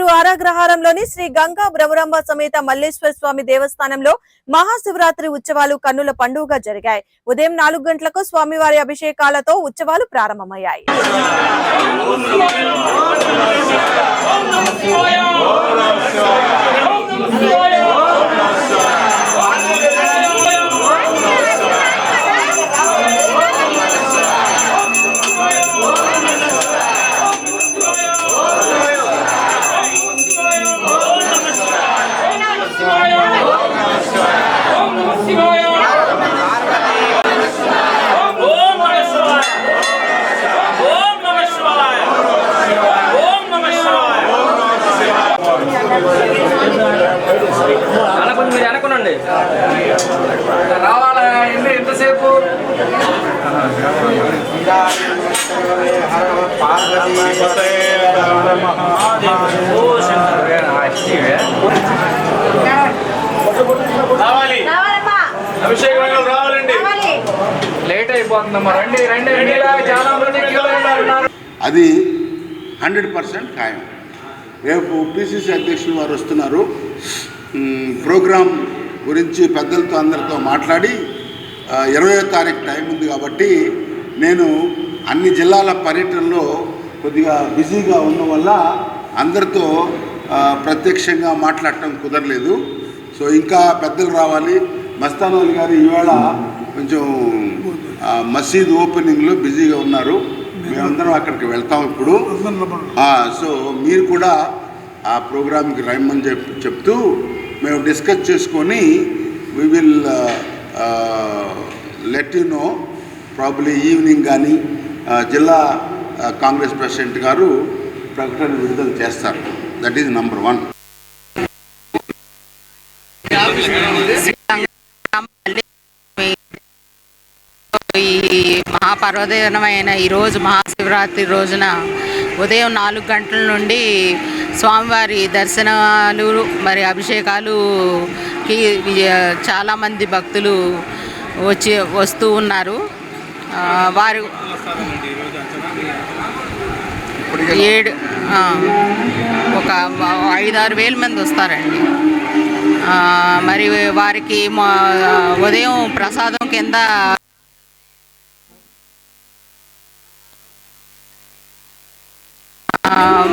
ద్వారాగ్రహారంలోని శ్రీ గంగా భ్రమరాంబ సమేత మల్లేశ్వర స్వామి దేవస్థానంలో మహాశివరాత్రి ఉత్సవాలు కన్నుల పండుగగా జరిగాయి. ఉదయం నాలుగు గంటలకు స్వామివారి అభిషేకాలతో ఉత్సవాలు ప్రారంభమయ్యాయి. అనుకుని మీరు అనుకునండి రావాలా? ఎన్ని ఎంతసేపు? రావాలి. అభిషేకం రావాలండి. లేట్ అయిపోతుందమ్మా. రండి రండి మీలాగా చాలా మంది అది హండ్రెడ్ పర్సెంట్ ఖాయం. రేపు పిసిసి అధ్యక్షులు వారు వస్తున్నారు. ప్రోగ్రాం గురించి పెద్దలతో అందరితో మాట్లాడి ఇరవయో తారీఖు టైం ఉంది కాబట్టి నేను అన్ని జిల్లాల పర్యటనలో కొద్దిగా బిజీగా ఉన్న వల్ల అందరితో ప్రత్యక్షంగా మాట్లాడటం కుదరలేదు. సో ఇంకా పెద్దలు రావాలి. మస్తానోలు గారు ఈవేళ కొంచెం మసీద్ ఓపెనింగ్లో బిజీగా ఉన్నారు. మేమందరం అక్కడికి వెళ్తాం ఇప్పుడు. ఆ, సో మీరు కూడా ఆ ప్రోగ్రామ్కి రమ్మని చెప్ చెప్తూ మేము డిస్కస్ చేసుకొని we will let you know probably evening కానీ జిల్లా కాంగ్రెస్ ప్రెసిడెంట్ గారు ప్రకటన విడుదల చేస్తారు. దట్ ఈజ్ నంబర్ వన్ ఈ మహాపర్వదినమైన ఈరోజు మహాశివరాత్రి రోజున ఉదయం నాలుగు గంటల నుండి స్వామివారి దర్శనాలు మరి అభిషేకాలుకి చాలామంది భక్తులు వచ్చి వస్తూ ఉన్నారు. వారు ఏడు ఒక ఐదారు వేల మంది వస్తారండి. మరి వారికి మా ఉదయం ప్రసాదం కింద um,